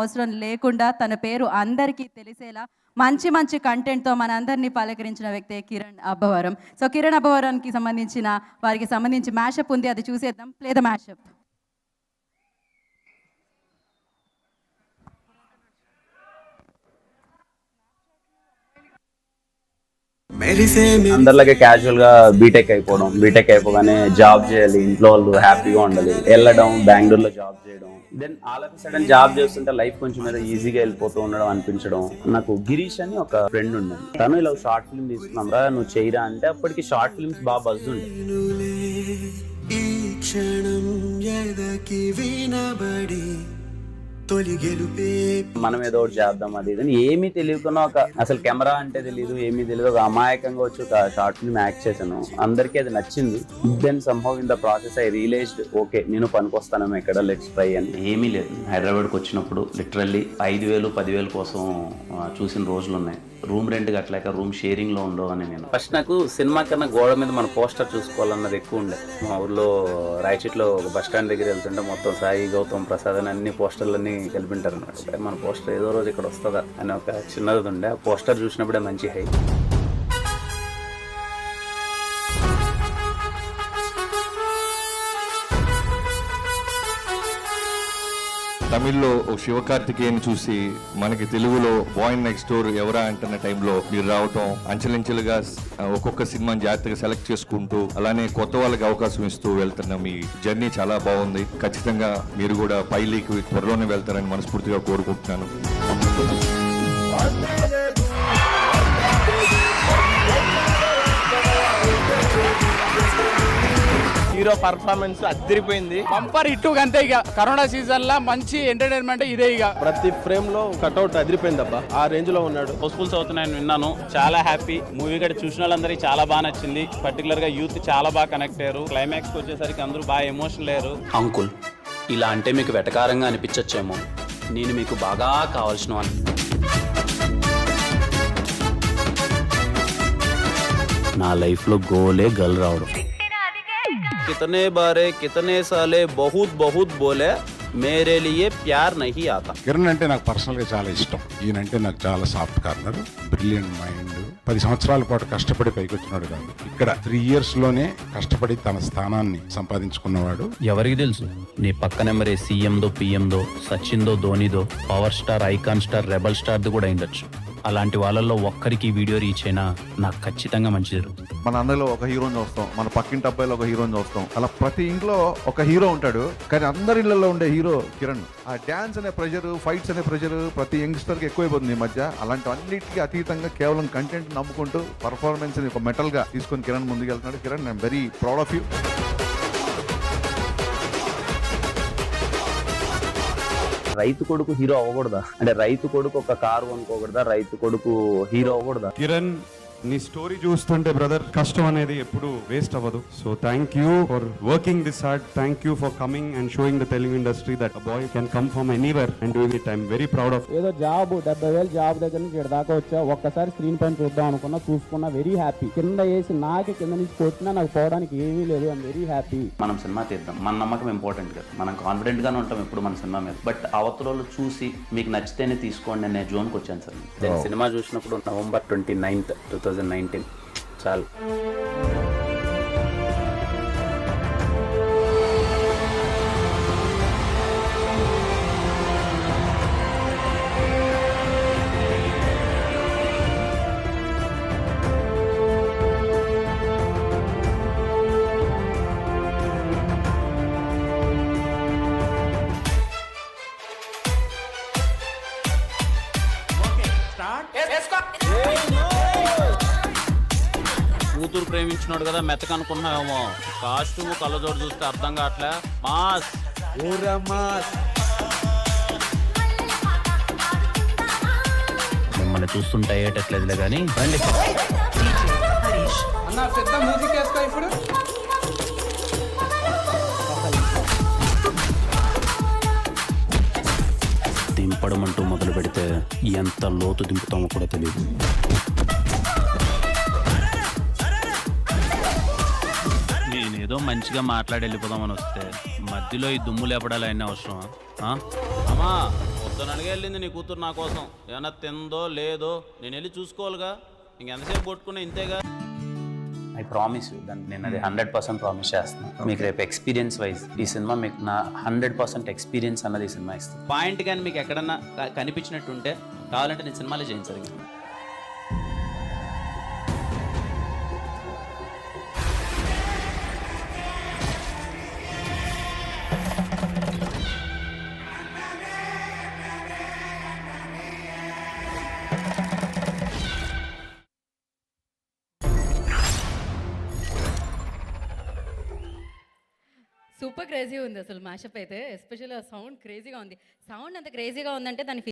అవసరం లేకుండా తన పేరు అందరికీ తెలిసేలా మంచి మంచి కంటెంట్తో మనందరినీ పలకరించిన వ్యక్తే కిరణ్ అబ్బవరం. సో కిరణ్ అబ్బవరానికి సంబంధించిన వారికి సంబంధించి మ్యాషప్ ఉంది. అది చూసేద్దాం. ప్లే ద మ్యాషప్ అందరిలాగే క్యాజువల్గా బీటెక్ అయిపోవడం బీటెక్ అయిపోగానే జాబ్ చేయాలి ఇంట్లో వాళ్ళు హ్యాపీగా ఉండాలి వెళ్ళడం బెంగళూరులో జాబ్ చేయడం. Then all of sudden job చేస్తుంటే లైఫ్ కొంచెం మీద ఈజీగా వెళ్ళిపోతూ ఉండడం అనిపించడం. నాకు గిరీష్ అని ఒక ఫ్రెండ్ ఉండేది తను ఇలా షార్ట్ ఫిల్మ్ తీసుకున్నాం రా నువ్వు చేయరా అంటే అప్పటికి షార్ట్ ఫిల్మ్స్ బాగా బజ్ ఉండే. ఈ క్షణం ఎదకి వినబడి తొలి గెలుపే మనం ఏదో ఒకటి చేద్దాం అది ఇది అని ఏమీ తెలియకుండా ఒక అసలు కెమెరా అంటే తెలియదు ఏమీ తెలియదు ఒక అమాయకంగా వచ్చి ఒక షార్ట్ ఫిల్మ్ యాక్ట్ చేశాను. అందరికీ అది నచ్చింది. Then somehow in the process I realised okay నేను పనికొస్తాను ఇక్కడ లెట్స్ ట్రై అని. ఏమీ లేదు. హైదరాబాద్కి వచ్చినప్పుడు లిటరల్లీ ఐదు వేలు పదివేలు కోసం చూసిన రోజులు ఉన్నాయి రూమ్ రెంట్ కట్టలేక రూమ్ షేరింగ్లో ఉండవు అని నేను. ఫస్ట్ నాకు సినిమా కన్నా గోడ మీద మన పోస్టర్ చూసుకోవాలన్నది ఎక్కువ ఉండే. మా ఊర్లో రాయచిట్లో ఒక బస్ స్టాండ్ దగ్గర వెళ్తుంటే మొత్తం సాయి గౌతమ్ ప్రసాద్ అని అన్ని పోస్టర్లన్నీ కలిపింటారు అనమాట మన పోస్టర్ ఏదో రోజు ఇక్కడ వస్తుందా అని ఒక చిన్నది ఉండే. ఆ పోస్టర్ చూసినప్పుడే మంచి హై. తమిళ్ళో ఓ శివకార్తికేయన్ చూసి మనకి తెలుగులో బాయ్ నెక్స్ట్ డోర్ ఎవరా అంటున్న టైంలో మీరు రావటం అంచెలంచెలుగా ఒక్కొక్క సినిమాని జాగ్రత్తగా సెలెక్ట్ చేసుకుంటూ అలానే కొత్త వాళ్ళకి అవకాశం ఇస్తూ వెళ్తున్న మీ జర్నీ చాలా బాగుంది. ఖచ్చితంగా మీరు కూడా పైలీకి త్వరలోనే వెళ్తారని మనస్ఫూర్తిగా కోరుకుంటున్నాను. హీరో పర్ఫార్మెన్స్ అదిరిపోయింది బంపర్ ఇట్టు అంతే ఇక. కరోనా సీజన్ లా మంచి ఎంటర్టైన్మెంట్ ఇదే ఇక. ప్రతి ఫ్రేమ్లో కట్అవుట్ అదిరిపోయింది అబ్బా ఆ రేంజ్లో ఉన్నాడు. హౌస్ఫుల్స్ అవుతున్నాయని విన్నాను. చాలా హ్యాపీ మూవీ కూడా చూసిన వాళ్ళందరికీ చాలా బాగా నచ్చింది. పర్టికులర్గా యూత్ చాలా బాగా కనెక్ట్ అయ్యారు. క్లైమాక్స్ వచ్చేసరికి అందరూ బాగా ఎమోషనల్ అయ్యారు. అంకుల్ ఇలా అంటే మీకు వెటకారంగా అనిపించచ్చేమో. నేను మీకు బాగా కావాల్సిన వాడిని నా లైఫ్లో గోలే గల్ రావడం. కితనే బారే కితనే సాలే బహుత్ బహుత్ బోలే మేరే లియే ప్యార్ నహీ ఆతా కిరణ్ అంటే నాకు పర్సనల్గా చాలా ఇష్టం ఈయనంటే నాకు చాలా సాఫ్ట్ కార్నర్ బ్రిలియంట్ మైండ్ పది సంవత్సరాల పాటు కష్టపడి పైకి వచ్చినాడు కాదు ఇక్కడ త్రీ ఇయర్స్లోనే కష్టపడి తన స్థానాన్ని సంపాదించుకున్నవాడు ఎవరికి తెలుసు? నీ పక్క నెంబరే సీఎందో పిఎందో సచిన్దో ధోనిదో power star icon star rebel స్టార్ది కూడా అయిండొచ్చు. అలాంటి వాళ్ళల్లో ఒక్కరికి వీడియో రీచ్ అయినా నాకు ఖచ్చితంగా మంచి జరుగుతుంది. మన అందరిలో ఒక హీరోని చూస్తాం మన పక్కింటి అబ్బాయిలో ఒక హీరోని చూస్తాం. అలా ప్రతి ఇంట్లో ఒక హీరో ఉంటాడు కానీ అందరి ఇళ్ళలో ఉండే హీరో కిరణ్. ఆ డ్యాన్స్ అనే ప్రెషర్ ఫైట్స్ అనే ప్రెషర్ ప్రతి యంగ్స్టర్కి ఎక్కువైపోతుంది ఈ మధ్య. అలాంటివన్నిటికీ అతీతంగా కేవలం కంటెంట్ నమ్ముకుంటూ పర్ఫార్మెన్స్ ఒక మెటల్గా తీసుకొని కిరణ్ ముందుకు వెళ్తున్నాడు Kiran I'm very proud of you రైతు కొడుకు హీరో అవ్వకూడదా? అంటే రైతు కొడుకు ఒక కారు అనుకోకూడదా రైతు కొడుకు హీరో అవ్వకూడదా? కిరణ్ నీ స్టోరీ చూస్తుంటే బ్రదర్ కష్టం అనేది ఎప్పుడు వేస్ట్ అవ్వదు. So thank you for working this hard thank you for coming and showing the Telugu industry that boy can come from anywhere and doing it I'm very proud of ఏదో job డెబ్బై వేలు job దగ్గర నుంచి ఇక్కడ దాకా వచ్చా. ఒక్కసారి screen పైన చూద్దాం అనుకున్నా చూసుకున్నా వెరీ హ్యాపీ కింద వేసి నాకే కింద నుంచి కొట్టినా నాకు పోవడానికి ఏమీ లేదు. ఐఎమ్ వెరీ హ్యాపీ మనం సినిమా తీద్దాం. మన నమ్మకం ఇంపార్టెంట్ కదా. మనం కాన్ఫిడెంట్ గానే ఉంటాం ఎప్పుడు మన సినిమా మీద. బట్ అవతలలో చూసి మీకు నచ్చితేనే తీసుకోండి అనే జోన్కి వచ్చాను సార్. నేను సినిమా చూసినప్పుడు November twenty ninth two thousand nineteen. చాలు. కూతురు ప్రేమించినాడు కదా మెత్తక అనుకున్నావేమో కాస్ట్యూమ్ కళ్ళజోడు చూస్తే అర్థం కావట్లే. మాస్. మిమ్మల్ని చూస్తుంటే అయ్యేటట్లేదులే కానీ రండి. అన్న పెద్ద మ్యూజిక్ వేస్తా ఇప్పుడు. దింపడం అంటూ మొదలు పెడితే ఎంత లోతు దింపుతామో కూడా తెలియదు నేనేదో మంచిగా మాట్లాడి వెళ్ళిపోదామని వస్తే మధ్యలో ఈ దుమ్ము లేపడాలి అయినా అవసరమా ఆ? అమ్మా పొద్దున వెళ్ళింది నీ కూతురు నా కోసం. ఏమన్నా తిందో లేదో నేను వెళ్ళి చూసుకోవాలిగా. ఇంకెంతసేపు కొట్టుకున్నా ఇంతేగా. ఐ ప్రామిస్ యూ దానికి నేను అది హండ్రెడ్ పర్సెంట్ ప్రామిస్ చేస్తున్నాను మీకు రేపు ఎక్స్పీరియన్స్ వైజ్ ఈ సినిమా మీకు నా హండ్రెడ్ పర్సెంట్ ఎక్స్పీరియన్స్ అన్నది ఈ సినిమా ఇస్తుంది. పాయింట్ కానీ మీకు ఎక్కడన్నా క- కనిపించినట్టు ఉంటే కావాలంటే నేను సినిమాలో చేయించాలి సూపర్ క్రేజీ ఉంది అసలు మ్యాషప్ అయితే ఎస్పెషల్లీ ఆ సౌండ్ క్రేజీగా ఉంది. సౌండ్ అంత క్రేజీగా ఉందంటే దాని